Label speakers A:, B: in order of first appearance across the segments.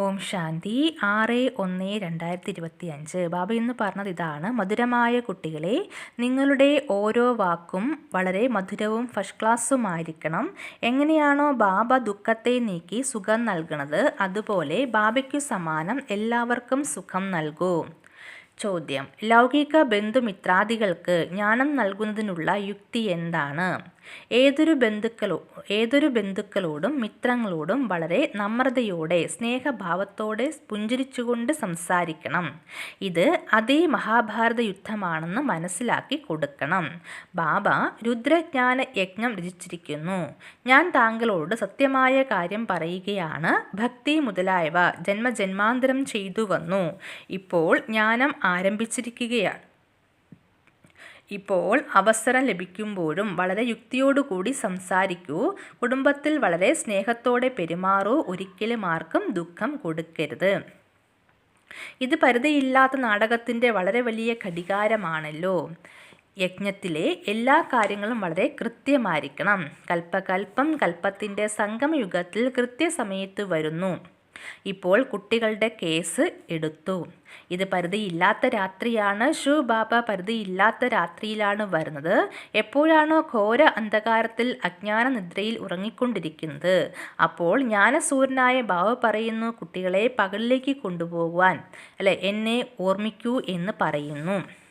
A: ഓം ശാന്തി. ആറ് ഒന്ന് രണ്ടായിരത്തി ഇരുപത്തി അഞ്ച് ബാബ ഇന്ന് പറഞ്ഞത് ഇതാണ്. മധുരമായ കുട്ടികളെ നിങ്ങളുടെ ഓരോ വാക്കും വളരെ മധുരവും ഫസ്റ്റ് ക്ലാസ്സുമായിരിക്കണം എങ്ങനെയാണോ ബാബ ദുഃഖത്തെ നീക്കി സുഖം നൽകുന്നത് അതുപോലെ ബാബയ്ക്കു സമാനം എല്ലാവർക്കും സുഖം നൽകൂ. ചോദ്യം. ലൗകിക ബന്ധുമിത്രാദികൾക്ക് ജ്ഞാനം നൽകുന്നതിനുള്ള യുക്തി എന്താണ്? ഏതൊരു ബന്ധുക്കളോ ഏതൊരു ബന്ധുക്കളോടും മിത്രങ്ങളോടും വളരെ നമ്രതയോടെ സ്നേഹഭാവത്തോടെ പുഞ്ചിരിച്ചുകൊണ്ട് സംസാരിക്കണം. ഇത് അതേ മഹാഭാരത യുദ്ധമാണെന്ന് മനസ്സിലാക്കി കൊടുക്കണം. ബാബ രുദ്രജ്ഞാന യജ്ഞം രചിച്ചിരിക്കുന്നു. ഞാൻ താങ്കളോട് സത്യമായ കാര്യം പറയുകയാണ്. ഭക്തി മുതലായവ ജന്മജന്മാന്തരം ചെയ്തു വന്നു ഇപ്പോൾ ജ്ഞാനം ആരംഭിച്ചിരിക്കുകയാണ്. ഇപ്പോൾ അവസരം ലഭിക്കുമ്പോഴും വളരെ യുക്തിയോടുകൂടി സംസാരിക്കൂ. കുടുംബത്തിൽ വളരെ സ്നേഹത്തോടെ പെരുമാറൂ. ഒരിക്കലും ആർക്കും ദുഃഖം കൊടുക്കരുത്. ഇത് പരിധിയില്ലാത്ത നാടകത്തിന്റെ വളരെ വലിയ ഘടികാരമാണല്ലോ. യജ്ഞത്തിലെ എല്ലാ കാര്യങ്ങളും വളരെ കൃത്യമായിരിക്കണം. കൽപ്പകൽപ്പം കൽപ്പത്തിന്റെ സംഗമയുഗത്തിൽ കൃത്യസമയത്ത് വരുന്നു. ഇപ്പോൾ കുട്ടികളുടെ കേസ് എടുത്തു. ഇത് പരിധിയില്ലാത്ത രാത്രിയാണ്. ഷു ബാബ പരിധിയില്ലാത്ത രാത്രിയിലാണ് വരുന്നത്. എപ്പോഴാണോ ഘോര അന്ധകാരത്തിൽ അജ്ഞാന നിദ്രയിൽ ഉറങ്ങിക്കൊണ്ടിരിക്കുന്നത്. അപ്പോൾ ജ്ഞാനസൂര്യനായ ബാബ പറയുന്നു കുട്ടികളെ പകലിലേക്ക് കൊണ്ടുപോകുവാൻ. അല്ലെ എന്നെ ഓർമ്മിക്കൂ എന്ന് പറയുന്നു.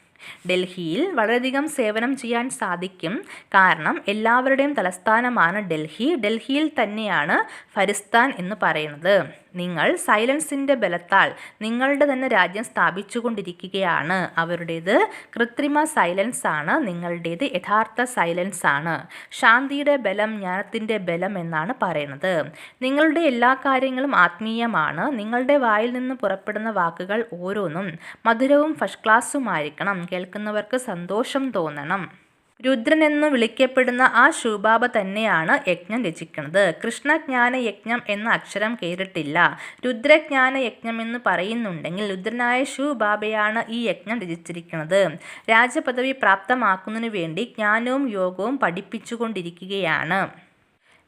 A: ഡൽഹിയിൽ വളരെയധികം സേവനം ചെയ്യാൻ സാധിക്കും. കാരണം എല്ലാവരുടെയും തലസ്ഥാനമാണ് ഡൽഹി. ഡൽഹിയിൽ തന്നെയാണ് ഫരിസ്ഥാൻ എന്ന് പറയുന്നത്. നിങ്ങൾ സൈലൻസിന്റെ ബലത്താൽ നിങ്ങളുടെ തന്നെ രാജ്യം സ്ഥാപിച്ചുകൊണ്ടിരിക്കുകയാണ്. അവരുടേത് കൃത്രിമ സൈലൻസ് ആണ്. നിങ്ങളുടേത് യഥാർത്ഥ സൈലൻസ് ആണ്. ശാന്തിയുടെ ബലം ജ്ഞാനത്തിന്റെ ബലം എന്നാണ് പറയുന്നത്. നിങ്ങളുടെ എല്ലാ കാര്യങ്ങളും ആത്മീയമാണ്. നിങ്ങളുടെ വായിൽ നിന്ന് പുറപ്പെടുന്ന വാക്കുകൾ ഓരോന്നും മധുരവും ഫസ്റ്റ് ക്ലാസ്സുമായിരിക്കണം കേൾക്കുന്നവർക്ക് സന്തോഷം തോന്നണം. രുദ്രൻ എന്ന് വിളിക്കപ്പെടുന്ന ആ ശൂബാബ തന്നെയാണ് യജ്ഞം രചിക്കുന്നത്. കൃഷ്ണജ്ഞാന യജ്ഞം എന്ന അക്ഷരം കേട്ടിട്ടില്ല. രുദ്രജ്ഞാന യജ്ഞം എന്ന് പറയുന്നുണ്ടെങ്കിൽ രുദ്രനായ ശൂബാബയാണ് ഈ യജ്ഞം രചിച്ചിരിക്കുന്നത്. രാജപദവി പ്രാപ്തമാക്കുന്നതിനു വേണ്ടി ജ്ഞാനവും യോഗവും പഠിപ്പിച്ചുകൊണ്ടിരിക്കുകയാണ്.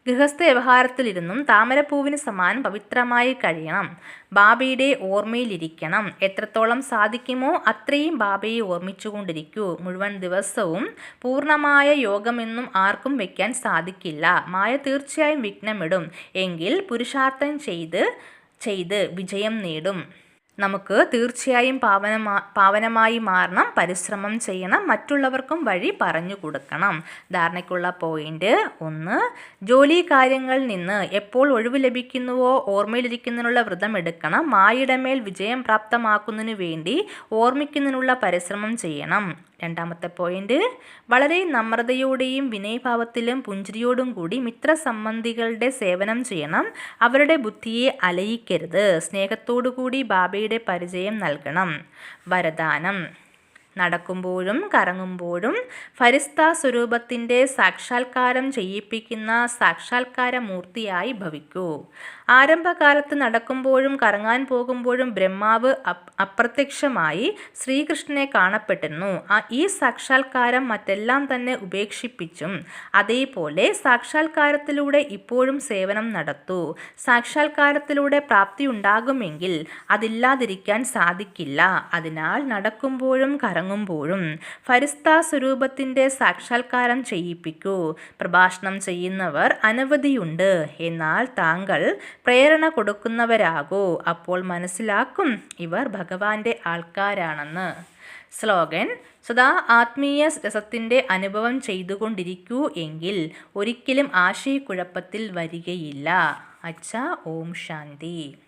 A: ഗൃഹസ്ഥ വ്യവഹാരത്തിലിരുന്നും താമരപ്പൂവിന് സമാനം പവിത്രമായി കഴിയണം. ബാബയുടെ ഓർമ്മയിലിരിക്കണം. എത്രത്തോളം സാധിക്കുമോ അത്രയും ബാബയെ ഓർമ്മിച്ചുകൊണ്ടിരിക്കൂ. മുഴുവൻ ദിവസവും പൂർണമായ യോഗമെന്നും ആർക്കും വയ്ക്കാൻ സാധിക്കില്ല. മായ തീർച്ചയായും വിഘ്നമിടും. എങ്കിൽ പുരുഷാർത്ഥം ചെയ്ത് ചെയ്ത് വിജയം നേടും. നമുക്ക് തീർച്ചയായും പാവനമാ പാവനമായി മാറണം പരിശ്രമം ചെയ്യണം മറ്റുള്ളവർക്കും വഴി പറഞ്ഞു കൊടുക്കണം. ധാരണയ്ക്കുള്ള പോയിന്റ് ഒന്ന്. ജോലി കാര്യങ്ങളിൽ നിന്ന് എപ്പോൾ ഒഴിവ് ലഭിക്കുന്നുവോ ഓർമ്മയിലിരിക്കുന്നതിനുള്ള വ്രതം എടുക്കണം. മായിടമേൽ മേൽ വിജയം പ്രാപ്തമാക്കുന്നതിനു വേണ്ടി ഓർമ്മിക്കുന്നതിനുള്ള പരിശ്രമം ചെയ്യണം. രണ്ടാമത്തെ പോയിന്റ് വളരെ നമ്രതയോടെയും വിനയഭാവത്തിലും പുഞ്ചിരിയോടും കൂടി മിത്രസംബന്ധികളുടെ സേവനം ചെയ്യണം. അവരുടെ ബുദ്ധിയെ അലയിക്കരുത്. സ്നേഹത്തോടു കൂടി ബാബയുടെ പരിചയം നൽകണം. വരദാനം നടക്കുമ്പോഴും കറങ്ങുമ്പോഴും ഫരിസ്ത സ്വരൂപത്തിന്റെ സാക്ഷാത്കാരം ചെയ്യിപ്പിക്കുന്ന സാക്ഷാത്കാര മൂർത്തിയായി ഭവിക്കൂ. ആരംഭകാലത്ത് നടക്കുമ്പോഴും കറങ്ങാൻ പോകുമ്പോഴും ബ്രഹ്മാവ് അപ്രത്യക്ഷമായി ശ്രീകൃഷ്ണനെ കാണപ്പെട്ടിരുന്നു. ഈ സാക്ഷാത്കാരം മറ്റെല്ലാം തന്നെ ഉപേക്ഷിപ്പിച്ചും അതേപോലെ സാക്ഷാത്കാരത്തിലൂടെ ഇപ്പോഴും സേവനം നടത്തൂ. സാക്ഷാത്കാരത്തിലൂടെ പ്രാപ്തി ഉണ്ടാകുമെങ്കിൽ അതില്ലാതിരിക്കാൻ സാധിക്കില്ല. അതിനാൽ നടക്കുമ്പോഴും കറങ്ങുമ്പോഴും ഫരിസ്ത സ്വരൂപത്തിന്റെ സാക്ഷാത്കാരം ചെയ്യിപ്പിക്കൂ. പ്രഭാഷണം ചെയ്യുന്നവർ അനവധിയുണ്ട്. എന്നാൽ താങ്കൾ പ്രേരണ കൊടുക്കുന്നവരാകൂ. അപ്പോൾ മനസ്സിലാക്കും ഇവർ ഭഗവാന്റെ ആൾക്കാരാണെന്ന്. സ്ലോഗൻ സദാ ആത്മീയ രസത്തിന്റെ അനുഭവം ചെയ്തുകൊണ്ടിരിക്കൂ എങ്കിൽ ഒരിക്കലും ആശയക്കുഴപ്പത്തിൽ വരികയില്ല. അച്ഛ ഓം ശാന്തി.